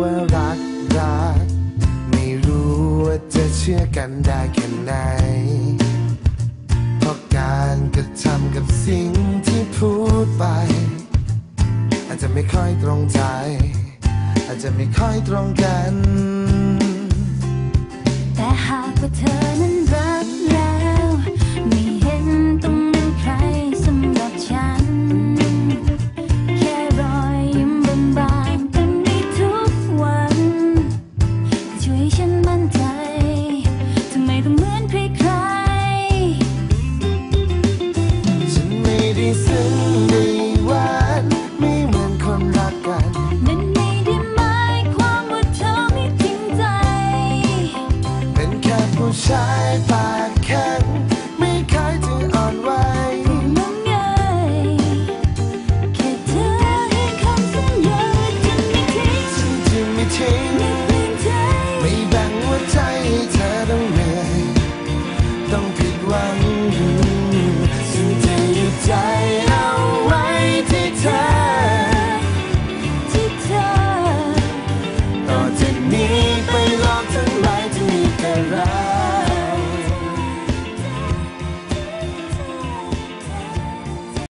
ว่ารักรัก ไม่รู้ว่าจะเชื่อกันได้แค่ไหนเพราะการกระทำกับสิ่งที่พูดไป อาจจะไม่ค่อยตรงใจ อาจจะไม่ค่อยตรงกัน แต่หากว่าเธอ ช่วยให้ฉันมั่นใจ ทำไมต้องเหมือนใครๆฉันไม่ได้ซึ้งไม่หวานไม่เหมือนคนรักกันนั่นไม่ได้หมายความว่าเธอไม่จริงใจ เป็นแค่ผู้ชายปากแข็ง 等。